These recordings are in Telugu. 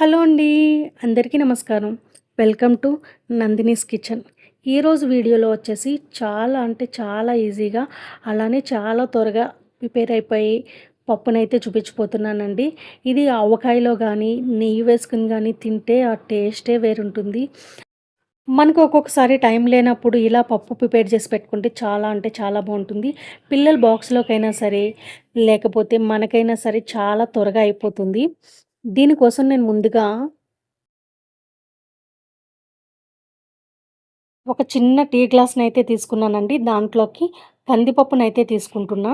హలో అండి అందరికీ నమస్కారం. Welcome to Nandini's kitchen. ఈరోజు వీడియోలో వచ్చేసి చాలా అంటే చాలా ఈజీగా అలానే చాలా త్వరగా ప్రిపేర్ అయిపోయి పప్పునైతే చూపించిపోతున్నానండి. ఇది ఆవకాయలో కానీ నెయ్యి వేసుకుని కానీ తింటే ఆ టేస్టే వేరుంటుంది. మనకు ఒక్కొక్కసారి టైం లేనప్పుడు ఇలా పప్పు ప్రిపేర్ చేసి పెట్టుకుంటే చాలా అంటే చాలా బాగుంటుంది. పిల్లల బాక్స్లోకైనా సరే లేకపోతే మనకైనా సరే చాలా త్వరగా అయిపోతుంది. దీనికోసం నేను ముందుగా ఒక చిన్న టీ గ్లాస్ని అయితే తీసుకున్నానండి. దాంట్లోకి కందిపప్పును అయితే తీసుకుంటున్నా.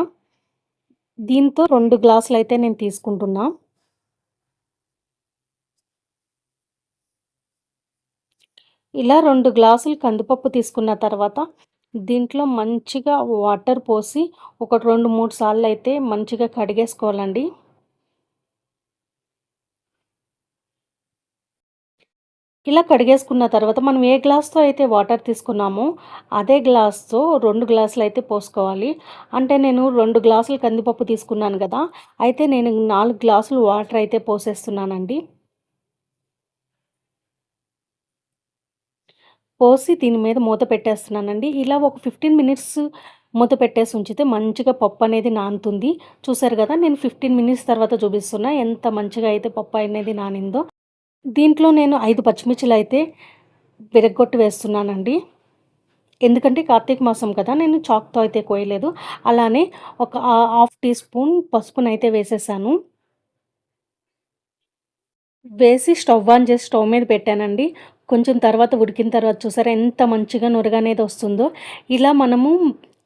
దీంతో రెండు గ్లాసులు అయితే నేను తీసుకుంటున్నా. ఇలా రెండు గ్లాసులు కందిపప్పు తీసుకున్న తర్వాత దీంట్లో మంచిగా వాటర్ పోసి ఒక రెండు మూడు సార్లు అయితే మంచిగా కడిగేసుకోవాలండి. ఇలా కడిగేసుకున్న తర్వాత మనం ఏ గ్లాస్తో అయితే వాటర్ తీసుకున్నామో అదే గ్లాస్తో రెండు గ్లాసులు అయితే పోసుకోవాలి. అంటే నేను రెండు గ్లాసులు కందిపప్పు తీసుకున్నాను కదా అయితే నేను నాలుగు గ్లాసులు వాటర్ అయితే పోసేస్తున్నానండి. పోసి దీని మీద మూత పెట్టేస్తున్నానండి. ఇలా ఒక ఫిఫ్టీన్ మినిట్స్ మూత పెట్టేసి ఉంచితే మంచిగా పప్పు అనేది నానుతుంది. చూసారు కదా నేను ఫిఫ్టీన్ మినిట్స్ తర్వాత చూపిస్తున్నా ఎంత మంచిగా అయితే పప్పు అనేది నానిందో. దీంట్లో నేను ఐదు పచ్చిమిర్చిలు అయితే విరగొట్టి వేస్తున్నానండి. ఎందుకంటే కార్తీక మాసం కదా నేను చాక్తో అయితే కోయలేదు. అలానే ఒక హాఫ్ టీ స్పూన్ పసుపునైతే అయితే వేసేసాను. వేసి స్టవ్ ఆన్ చేసి స్టవ్ మీద పెట్టానండి. కొంచెం తర్వాత ఉడికిన తర్వాత చూసారా ఎంత మంచిగా నురగనేది వస్తుందో. ఇలా మనము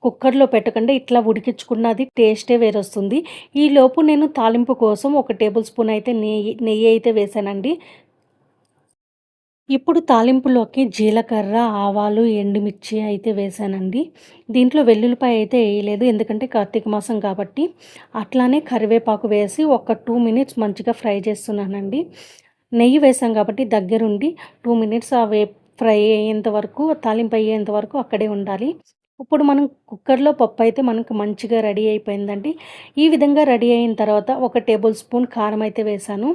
కుక్కర్లో పెట్టకుండా ఇట్లా ఉడికించుకున్నది టేస్టే వేరొస్తుంది. ఈలోపు నేను తాలింపు కోసం ఒక టేబుల్ స్పూన్ అయితే నెయ్యి నెయ్యి అయితే వేసానండి. ఇప్పుడు తాలింపులోకి జీలకర్ర ఆవాలు ఎండుమిర్చి అయితే వేసానండి. దీంట్లో వెల్లుల్లిపాయ అయితే వేయలేదు ఎందుకంటే కార్తీక మాసం కాబట్టి. అట్లానే కరివేపాకు వేసి ఒక టూ మినిట్స్ మంచిగా ఫ్రై చేస్తున్నానండి. నెయ్యి వేసాం కాబట్టి దగ్గరుండి టూ మినిట్స్ ఆ వే ఫ్రై అయ్యేంత వరకు తాలింపు అయ్యేంత వరకు అక్కడే ఉండాలి. ఇప్పుడు మనం కుక్కర్లో పప్పు అయితే మనకు మంచిగా రెడీ అయిపోయిందండి. ఈ విధంగా రెడీ అయిన తర్వాత ఒక టేబుల్ స్పూన్ కారం అయితే వేసాను.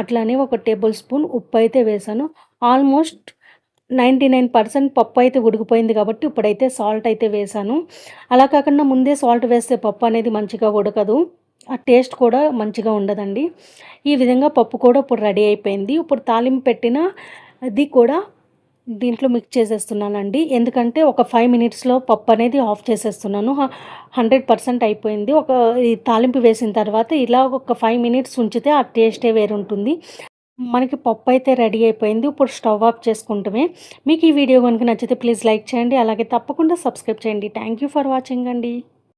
అట్లానే ఒక టేబుల్ స్పూన్ ఉప్పు అయితే వేసాను. ఆల్మోస్ట్ నైంటీ నైన్ పర్సెంట్ పప్పు అయితే ఉడికిపోయింది కాబట్టి ఇప్పుడైతే సాల్ట్ అయితే వేసాను. అలా కాకుండా ముందే సాల్ట్ వేస్తే పప్పు అనేది మంచిగా ఉడకదు. ఆ టేస్ట్ కూడా మంచిగా ఉండదండి. ఈ విధంగా పప్పు కూడా ఇప్పుడు రెడీ అయిపోయింది. ఇప్పుడు తాలింపు పెట్టిన అది కూడా దీంట్లో మిక్స్ చేసేస్తున్నానండి. ఎందుకంటే ఒక ఫైవ్ మినిట్స్లో పప్పు అనేది ఆఫ్ చేసేస్తున్నాను. హండ్రెడ్ పర్సెంట్ అయిపోయింది. ఒక తాలింపు వేసిన తర్వాత ఇలా ఒక ఫైవ్ మినిట్స్ ఉంచితే ఆ టేస్టే వేరుంటుంది. మనకి పప్పు అయితే రెడీ అయిపోయింది. ఇప్పుడు స్టవ్ ఆఫ్ చేసుకుంటమే. మీకు ఈ వీడియో కనుక నచ్చితే ప్లీజ్ లైక్ చేయండి. అలాగే తప్పకుండా సబ్స్క్రైబ్ చేయండి. థ్యాంక్ యూ ఫర్ వాచింగ్ అండి.